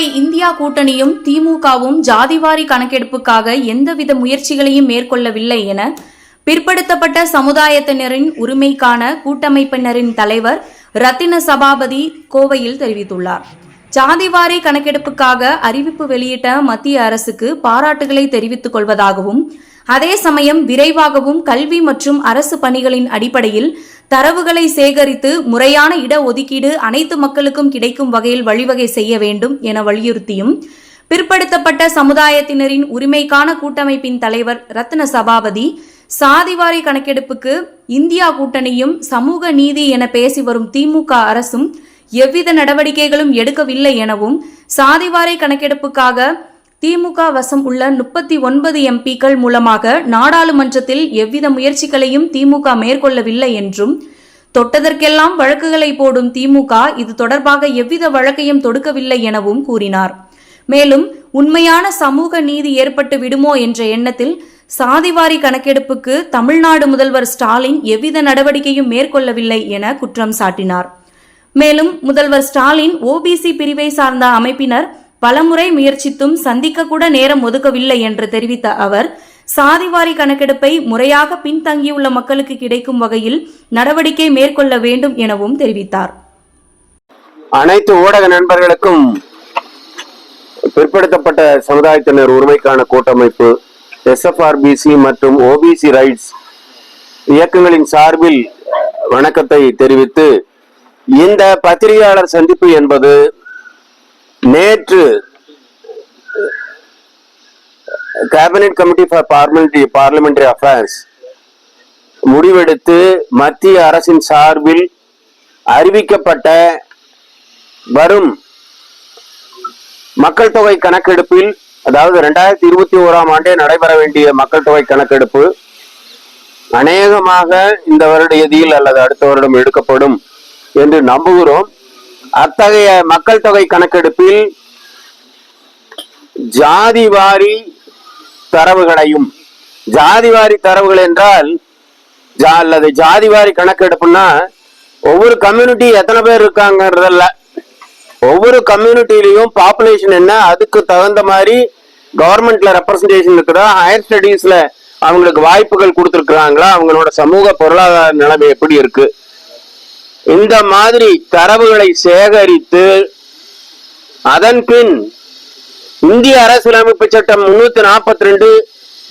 Kovai India கூட்டணியும் திமுகவும் ஜாதிவாரி கணக்கெடுப்புக்காக எந்தவித முயற்சிகளையும் மேற்கொள்ளவில்லை என பிற்படுத்தப்பட்ட சமுதாயத்தினரின் உரிமைக்கான கூட்டமைப்பினரின் தலைவர் ரத்தின சபாபதி கோவையில் தெரிவித்துள்ளார். ஜாதிவாரி கணக்கெடுப்புக்காக அறிவிப்பு வெளியிட்ட மத்திய அரசுக்கு பாராட்டுகளை தெரிவித்துக் கொள்வதாகவும் அதே சமயம் விரைவாகவும் கல்வி மற்றும் அரசு பணிகளின் அடிப்படையில் தரவுகளை சேகரித்து முறையான இட ஒதுக்கீடு அனைத்து மக்களுக்கும் கிடைக்கும் வகையில் வழிவகை செய்ய வேண்டும் என வலியுறுத்தியும் பிற்படுத்தப்பட்ட சமுதாயத்தினரின் உரிமைக்கான கூட்டமைப்பின் தலைவர் ரத்ன சபாபதி சாதிவாரி கணக்கெடுப்புக்கு இந்தியா கூட்டணியும் சமூக நீதி என பேசி வரும் திமுக அரசும் எவ்வித நடவடிக்கைகளும் எடுக்கவில்லை எனவும் சாதிவாரி கணக்கெடுப்புக்காக திமுக வசம் உள்ள முப்பத்தி ஒன்பது எம்பிக்கள் மூலமாக நாடாளுமன்றத்தில் எவ்வித முயற்சிகளையும் திமுக மேற்கொள்ளவில்லை என்றும் தொட்டதற்கெல்லாம் வழக்குகளை போடும் திமுக இது தொடர்பாக எவ்வித வழக்கையும் தொடுக்கவில்லை எனவும் கூறினார். மேலும் உண்மையான சமூக நீதி ஏற்பட்டு விடுமோ என்ற எண்ணத்தில் சாதிவாரி கணக்கெடுப்புக்கு தமிழ்நாடு முதல்வர் ஸ்டாலின் எவ்வித நடவடிக்கையும் மேற்கொள்ளவில்லை என குற்றம் சாட்டினார். மேலும் முதல்வர் ஸ்டாலின் ஓபிசி பிரிவை சார்ந்த அமைப்பினர் பலமுறை முயற்சித்தும் சந்திக்க கூட நேரம் ஒதுக்கவில்லை என்று தெரிவித்த அவர் சாதிவாரி கணக்கெடுப்பை முறையாக பின்தங்கியுள்ள மக்களுக்கு கிடைக்கும் வகையில் நடவடிக்கை மேற்கொள்ள வேண்டும் எனவும் தெரிவித்தார். அனைத்து ஊடக நண்பர்களுக்கும் பிற்படுத்தப்பட்ட சமுதாயத்தினர் உரிமைக்கான கூட்டமைப்பு எஸ்எஃப்ஆர்பிசி மற்றும் ஓபிசி ரைட்ஸ் இயக்கங்களின் சார்பில் வணக்கத்தை தெரிவித்து இந்த பத்திரிகையாளர் சந்திப்பு என்பது நேற்று cabinet committee for parliamentary parliamentary affairs முடிவெடுத்து மத்திய அரசின் சார்பில் அறிவிக்கப்பட்ட வரும் மக்கள் தொகை கணக்கெடுப்பில் அதாவது ரெண்டாயிரத்தி இருபத்தி ஓராம் ஆண்டே நடைபெற வேண்டிய மக்கள் தொகை கணக்கெடுப்பு அநேகமாக இந்த வருட இதில் அல்லது அடுத்த வருடம் எடுக்கப்படும் என்று நம்புகிறோம். அத்தகைய மக்கள் தொகை கணக்கெடுப்பில் ஜாதி வாரி தரவுகளையும் ஜாதி வாரி தரவுகள் என்றால் ஜா அல்லது ஜாதி வாரி கணக்கெடுப்புன்னா ஒவ்வொரு கம்யூனிட்டி எத்தனை பேர் இருக்காங்கன்றதல்ல ஒவ்வொரு கம்யூனிட்டிலையும் பாப்புலேஷன் என்ன அதுக்கு தகுந்த மாதிரி கவர்மெண்ட்ல ரெப்ரசன்டேஷன் இருக்குதா ஹையர் ஸ்டடீஸ்ல அவங்களுக்கு வாய்ப்புகள் கொடுத்துருக்குறாங்களா அவங்களோட சமூக பொருளாதார நிலைமை எப்படி இருக்கு? இந்த மாதிரி தரவுகளை சேகரித்து அதன் பின் இந்திய அரசியலமைப்பு சட்டம் முன்னூத்தி நாற்பத்தி ரெண்டு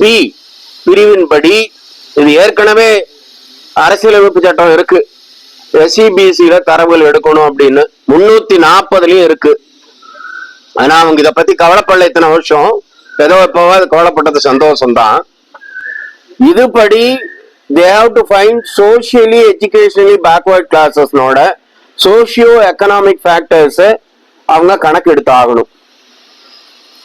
பி பிரிவின்படி இது ஏற்கனவே அரசியலமைப்பு சட்டம் இருக்கு. எஸ்சிபிசியில தரவுகள் எடுக்கணும் அப்படின்னு முன்னூத்தி நாற்பதுலயும் இருக்கு. ஆனா அவங்க இதை பத்தி கவலைப்படல இத்தனை வருஷம். ஏதோ இப்போவாது கவலைப்பட்டது சந்தோஷம் தான் இதுபடி they have to find socially educationally backward கிளாஸஸ்னோட socio economic factors அவங்க கணக்கு எடுத்து ஆகணும்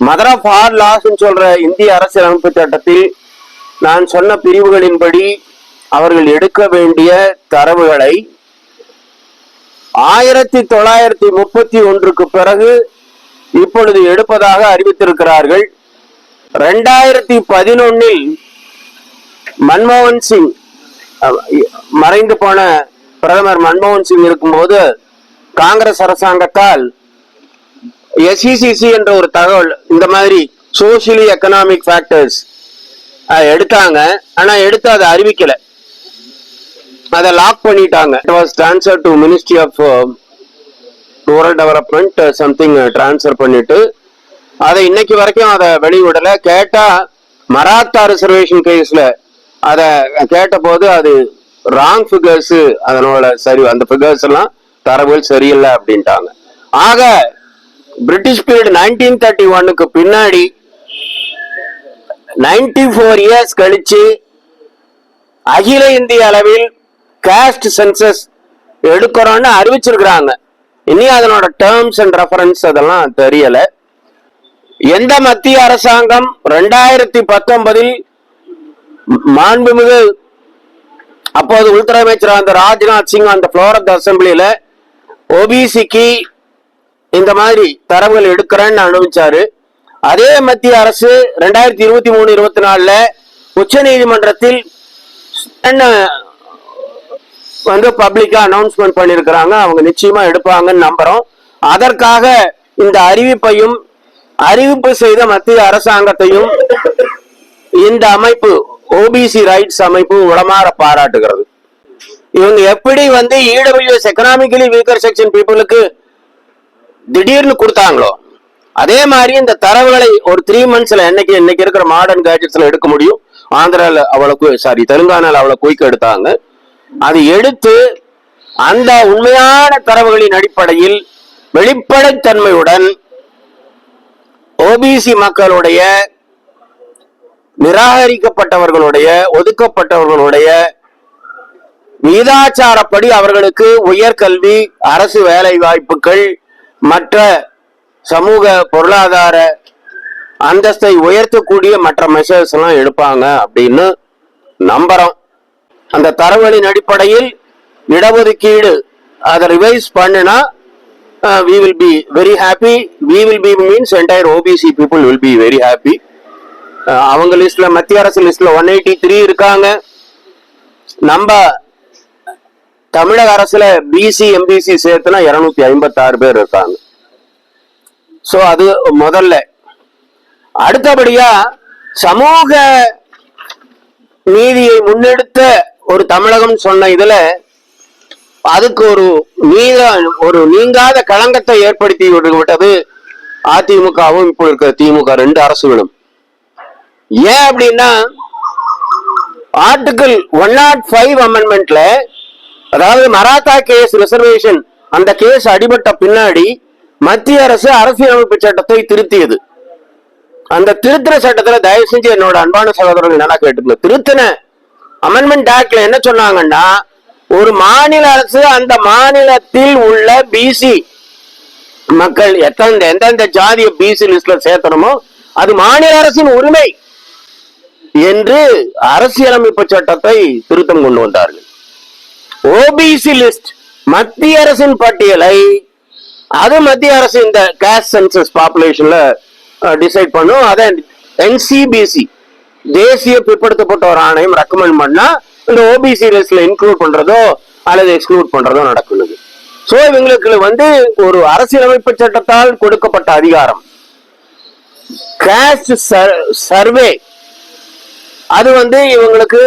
மதர் ஆஃப் ஆர் லாஸ் சொல்ற இந்திய அரசியலமைப்பு சட்டத்தில் நான் சொன்ன பிரிவுகளின்படி அவர்கள் எடுக்க வேண்டிய தரவுகளை ஆயிரத்தி தொள்ளாயிரத்தி முப்பத்தி ஒன்றுக்கு பிறகு இப்பொழுது எடுப்பதாக அறிவித்திருக்கிறார்கள். ரெண்டாயிரத்தி பதினொன்னில் மன்மோகன் சிங் மறைந்து போன பிரதமர் மன்மோகன் சிங் இருக்கும்போது காங்கிரஸ் அரசாங்கத்தால் எஸ்இசிசி என்ற ஒரு தகவல் இந்த மாதிரி சோசியலி எக்கனாமிக் ஃபேக்டர்ஸ் எடுத்தாங்க. ஆனா எடுத்து அதை அறிவிக்கல. அதை லாக் பண்ணிட்டாங்க. It was transfer to ministry of rural development something transfer பண்ணிட்டு அதை இன்னைக்கு வரைக்கும் அதை வெளிவிடல கேட்டா மராத்தா ரிசர்வேஷன் கேஸ்ல அதை கேட்டபோது அது ராங் ஃபிகர்ஸ் அதனோட சரி அந்த ஃபிகர்ஸ் எல்லாம் தரவுகள் சரியில்லை அப்படின்ட்டாங்க. ஆக பிரிட்டிஷ் பீரியட் நைன்டீன் தேர்ட்டி ஒன்னுக்கு பின்னாடி நைன்டி ஃபோர் இயர்ஸ் கழிச்சு அகில இந்திய அளவில் காஸ்ட் சென்சஸ் எடுக்கிறோம்னு அறிவிச்சிருக்கிறாங்க. இனி அதனோட டேர்ம்ஸ் அண்ட் ரெஃபரன்ஸ் அதெல்லாம் தெரியல. எந்த மத்திய அரசாங்கம் ரெண்டாயிரத்தி பத்தொன்பதில் மாண்புமிகு அப்போது உள்துறை அமைச்சர் அந்த ராஜ்நாத் சிங் அந்த ஃப்ளோர் ஆஃப் த அசம்பிளியில ஓபிசிக்கு இந்த மாதிரி தரவுகள் எடுக்கிறேன்னு அனுபவிச்சாரு. அதே மத்திய அரசு ரெண்டாயிரத்தி இருபத்தி மூணு இருபத்தி நாலுல உச்ச நீதிமன்றத்தில் என்ன வந்து பப்ளிக்கா அனௌன்ஸ்மெண்ட் பண்ணியிருக்கிறாங்க அவங்க நிச்சயமா எடுப்பாங்கன்னு நம்புறோம். அதற்காக இந்த அறிவிப்பையும் அறிவிப்பு செய்த மத்திய அரசாங்கத்தையும் இந்த அமைப்பு ஓபிசி ரைட்ஸ் அமைப்பு உளமாற பாராட்டுகிறது. இவங்க எப்படி வந்து இடபிள்யூஎஸ் எக்கனாமிக்கலி வீக்கர் செக்ஷன் பீப்புளுக்கு திடீர்னு கொடுத்தாங்களோ அதே மாதிரி இந்த தரவுகளை ஒரு த்ரீ மந்த்ஸ்ல என்னைக்கு இன்னைக்கு இருக்கிற மாடர்ன் கேஜெட்ஸ்ல எடுக்க முடியும்? ஆந்திரால அவ்வளவு சாரி தெலுங்கானால அவ்வளவு குயிக்க எடுத்தாங்க. அது எடுத்து அந்த உண்மையான தரவுகளின் அடிப்படையில் வெளிப்படைத்தன்மையுடன் ஓபிசி மக்களுடைய நிராகரிக்கப்பட்டவர்களுடைய ஒதுக்கப்பட்டவர்களுடைய விகிதாச்சாரப்படி அவர்களுக்கு உயர்கல்வி அரசு வேலை வாய்ப்புகள் மற்ற சமூக பொருளாதார அந்தஸ்தை உயர்த்தக்கூடிய மற்ற மெசேஜ் எல்லாம் எடுப்பாங்க அப்படின்னு நம்புறோம். அந்த தரவுகளின் அடிப்படையில் இடஒதுக்கீடு அதை ரிவைஸ் பண்ணுனா we will be very happy we will be means entire OBC people will be very happy அவங்க லிஸ்ட்ல மத்திய அரசு லிஸ்ட்ல ஒன் எயிட்டி த்ரீ இருக்காங்க. நம்ம தமிழக அரசுல பிசி எம்பிசி சேர்த்துனா இருநூத்தி ஐம்பத்தி ஆறு பேர் இருக்காங்க. சோ அது முதல்ல. அடுத்தபடியா சமூக நீதியை முன்னெடுத்த ஒரு தமிழகம் சொன்ன இதுல அதுக்கு ஒரு நீத ஒரு நீங்காத களங்கத்தை ஏற்படுத்தி விட்டது அதிமுகவும் இப்போ இருக்கிற திமுக ரெண்டு அரசுகளும். ஏன் அப்படின்னா ஆர்டிகிள் ஒன் நாட் ஃபைவ் அமெண்ட்மெண்ட்ல அதாவது மராத்தா கேஸ் ரிசர்வேஷன் அந்த கேஸ் அடிபட்ட பின்னாடி மத்திய அரசு அரசியலமைப்பு சட்டத்தை திருத்தியது. அந்த திருத்தின சட்டத்துல தயவு செஞ்சு என்னோட அன்பான சகோதரர்கள் நல்லா கேட்டுக்கல திருத்தின அமெண்ட்மெண்ட் ஆக்ட்ல என்ன சொன்னாங்கன்னா ஒரு மாநில அரசு அந்த மாநிலத்தில் உள்ள பிசி மக்கள் எத்தனை எந்தெந்த ஜாதிய பிசி லிஸ்ட்ல சேர்த்தணுமோ அது மாநில அரசின் உரிமை. என்று அரசியலமைப்பு சட்டத்தை திருத்தம் கொண்டு வந்தார்கள். ஓபிசி லிஸ்ட் மத்திய அரசின் பட்டியலை அது மத்திய அரசு இந்த கேஸ் சென்சஸ் பாப்புலேஷன்ல டிசைட் பண்ணும். அதை என்சிபிசி தேசிய பிற்படுத்தப்பட்டோர் ஆணையம் ரெக்கமெண்ட் பண்ணா இந்த ஓபிசி லிஸ்ட்ல இன்க்ளூட் பண்றதோ அல்லது எக்ஸ்க்ளூட் பண்றதோ நடக்குது. சோ இவங்களுக்கு வந்து ஒரு அரசியலமைப்பு சட்டத்தால் கொடுக்கப்பட்ட அதிகாரம். கேஸ்ட் சர்வே அது வந்து இவங்களுக்கு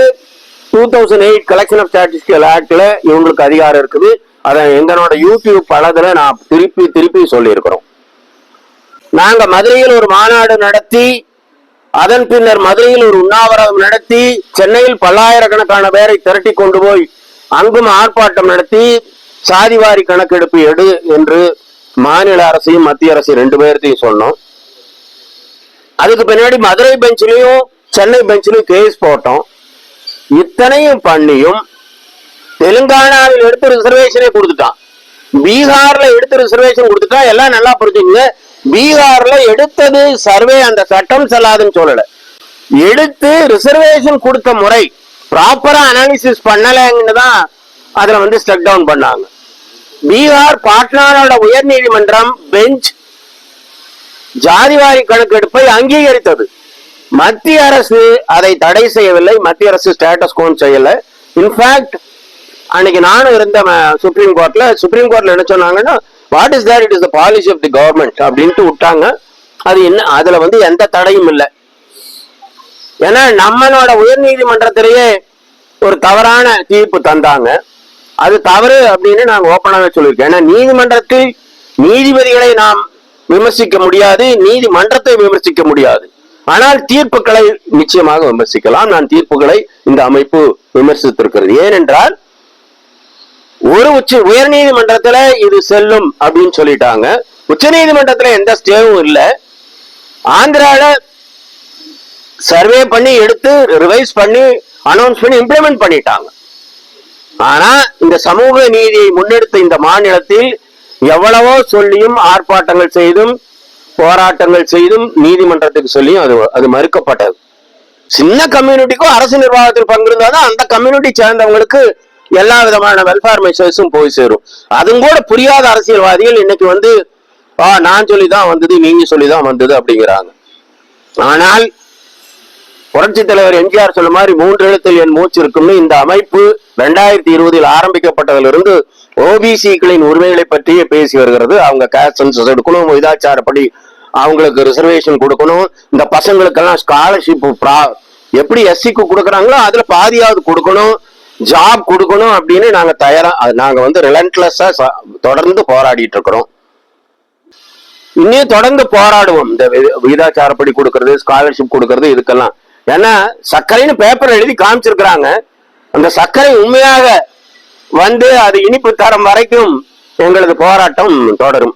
two thousand eight collection of statistical ஆக்டில் இவங்களுக்கு அதிகாரம் இருக்குது. அதை எங்களோட யூடியூப் பலதுல நான் திருப்பி திருப்பி சொல்லியிருக்கிறோம். நாங்கள் மதுரையில் ஒரு மாநாடு நடத்தி அதன் பின்னர் மதுரையில் ஒரு உண்ணாவிரதம் நடத்தி சென்னையில் பல்லாயிரக்கணக்கான பேரை திரட்டி கொண்டு போய் அங்கும் ஆர்ப்பாட்டம் நடத்தி சாதிவாரி கணக்கெடுப்பு எடு என்று மாநில அரசையும் மத்திய அரசையும் ரெண்டு பேர்த்தையும் சொன்னோம். அதுக்கு பின்னாடி மதுரை பெஞ்சிலையும் சென்னை பெஞ்சிலும் கேஸ் போட்டோம். இத்தனையும் பண்ணியும் தெலுங்கானாவில் எடுத்து ரிசர்வேஷனே கொடுத்துட்டான். பீகார்ல எடுத்து ரிசர்வேஷன் கொடுத்துட்டா எல்லாம் நல்லா புரிஞ்சுங்க பீகார்ல எடுத்தது சர்வே அந்த சட்டம் செல்லாதுன்னு சொல்லல. எடுத்து ரிசர்வேஷன் கொடுத்த முறை ப்ராப்பரா அனாலிசிஸ் பண்ணலைங்கன்னு தான் அதுல வந்து ஸ்டக் டவுன் பண்ணாங்க. பீகார் பாட்னாவோட உயர் நீதிமன்றம் பெஞ்ச் ஜாதிவாரி கணக்கெடுப்பை அங்கீகரித்தது. மத்திய அரசு அதை தடை செய்யவில்லை. மத்திய அரசு ஸ்டேட்டஸ் கோன் செய்யல. இன்ஃபேக்ட் அன்னைக்கு நானும் இருந்த சுப்ரீம் கோர்ட்ல சுப்ரீம் கோர்ட்ல என்ன சொன்னாங்கன்னா what is there it is the policy of the government அப்படின்ட்டு விட்டாங்க. அது என்ன அதுல வந்து எந்த தடையும் இல்லை. ஏன்னா நம்மளோட உயர் நீதிமன்றத்திலேயே ஒரு தவறான தீர்ப்பு தந்தாங்க. அது தவறு அப்படின்னு நாங்க ஓப்பனாகவே சொல்லியிருக்கோம். ஏன்னா நீதிமன்றத்தில் நீதிபதிகளை நாம் விமர்சிக்க முடியாது நீதிமன்றத்தை விமர்சிக்க முடியாது. ஆனால் தீர்ப்புகளை நிச்சயமாக விமர்சிக்கலாம். நான் தீர்ப்புகளை இந்த அமைப்பு விமர்சித்திருக்கிறது. ஏனென்றால் ஒரு உச்ச உயர் நீதிமன்றத்துல இது செல்லும் அப்படின்னு சொல்லிட்டாங்க. உச்ச நீதிமன்றத்துல எந்த ஸ்டேவும் இல்ல. ஆந்திரால சர்வே பண்ணி எடுத்து ரிவைஸ் பண்ணி அனௌன்ஸ் பண்ணி இம்ப்ளிமெண்ட் பண்ணிட்டாங்க. ஆனா இந்த சமூக நீதியை முன்னெடுத்த இந்த மாநிலத்தில் எவ்வளவோ சொல்லியும் ஆர்ப்பாட்டங்கள் செய்தும் போராட்டங்கள் செய்தும் நீதிமன்றத்துக்கு சொல்லியும் அது அது மறுக்கப்பட்டது. சின்ன கம்யூனிட்டிக்கும் அரசு நிர்வாகத்தில் பங்கிருந்தாதான் அந்த கம்யூனிட்டி சேர்ந்தவங்களுக்கு எல்லா விதமான வெல்ஃபேர் மெஷர்ஸும் போய் சேரும். அதுவும் கூட புரியாத அரசியல்வாதிகள் இன்னைக்கு வந்து ஆ நான் சொல்லிதான் வந்தது நீங்க சொல்லிதான் வந்தது அப்படிங்கிறாங்க. ஆனால் புரட்சி தலைவர் எம்ஜிஆர் சொன்ன மாதிரி மூன்று எழுத்தில் என் மூச்சு இருக்கும்னு இந்த அமைப்பு ரெண்டாயிரத்தி இருபதில் ஆரம்பிக்கப்பட்டதிலிருந்து ஓபிசிக்களின் உரிமைகளை பற்றியே பேசி வருகிறது. அவங்க கேஸ்ட் சென்சஸ் எடுக்கணும் விதாச்சாரப்படி அவங்களுக்கு ரிசர்வேஷன் கொடுக்கணும். இந்த பசங்களுக்கெல்லாம் ஸ்காலர்ஷிப் எப்படி எஸ்சிக்கு கொடுக்குறாங்களோ அதுல பாதியாவது கொடுக்கணும். ஜாப் கொடுக்கணும் அப்படின்னு நாங்க தயாரா அது நாங்க வந்து ரிலன்ட்லெஸ்ஸா தொடர்ந்து போராடிட்டு இருக்கிறோம். இன்னும் தொடர்ந்து போராடுவோம். இந்த விகிதாச்சாரப்படி கொடுக்கறது ஸ்காலர்ஷிப் கொடுக்கறது இதுக்கெல்லாம். ஏன்னா சர்க்கரைன்னு பேப்பர் எழுதி காமிச்சிருக்கிறாங்க. அந்த சர்க்கரை உண்மையாக வந்து அது இனிப்பு தரம் வரைக்கும் எங்களது போராட்டம் தொடரும்.